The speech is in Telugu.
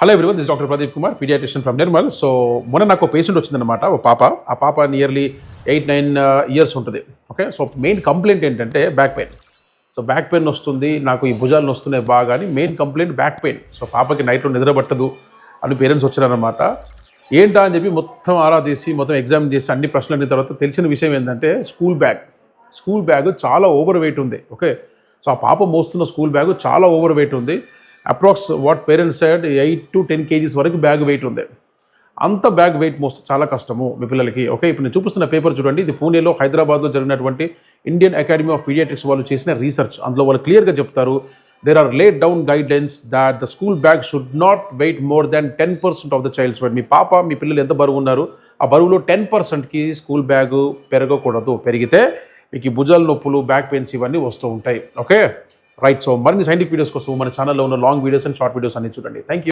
Hello everyone this doctor Pradeep Kumar pediatrician from Nirmal so మొన్న నాకు పేషెంట్ వచ్చిందనమాట ఒక పాప. ఆ పాప నియర్లీ ఎయిట్ నైన్ ఇయర్స్ ఉంటుంది. ఓకే సో మెయిన్ కంప్లైంట్ ఏంటంటే back pain so back pain వస్తుంది నాకు ఈ భుజాలు వస్తున్నాయి బాగా అని main complaint back pain so పాపకి నైట్లో నిద్ర పట్టదు అని పేరెంట్స్ వచ్చారనమాట ఏంటా అని చెప్పి మొత్తం ఆరా తీసి మొత్తం ఎగ్జామ్ చేసి అన్ని ప్రశ్నలు అడిగిన తర్వాత తెలిసిన విషయం ఏంటంటే స్కూల్ బ్యాగ్ స్కూల్ బ్యాగ్ చాలా ఓవర్ వెయిట్ ఉంది. ఓకే సో ఆ పాప మోస్తున్న స్కూల్ బ్యాగ్ చాలా ఓవర్ వెయిట్ ఉంది. Approx what parents side eight to ten kgs వరకు బ్యాగ్ వెయిట్ ఉంది అంత బ్యాగ్ వెయిట్ మోస్ట్ చాలా కష్టము మీ పిల్లలకి. ఓకే ఇప్పుడు నేను చూపిస్తున్న పేపర్ చూడండి. ఇది పూణేలో హైదరాబాద్లో జరిగినటువంటి ఇండియన్ అకాడమీ ఆఫ్ పీడియాట్రిక్స్ వాళ్ళు చేసిన రీసెర్చ్. అందులో వాళ్ళు క్లియర్గా చెప్తారు there are laid down guidelines that the school bag should not weight more than ten percent of the child's weight మీ పాప మీ పిల్లలు ఎంత బరువు ఉన్నారు? ఆ బరువులో టెన్ పర్సెంట్కి స్కూల్ బ్యాగ్ పెరగకూడదు. పెరిగితే మీకు భుజాల నొప్పులు బ్యాక్ పెయిన్స్ ఇవన్నీ వస్తూ ఉంటాయి. ఓకే? రైట్ సో మరిన్ని సైంటిఫిక్ వీడియోస్ కోసం మన ఛానల్లో ఉన్న long videos and short videos అన్ని చూడండి. థ్యాంక్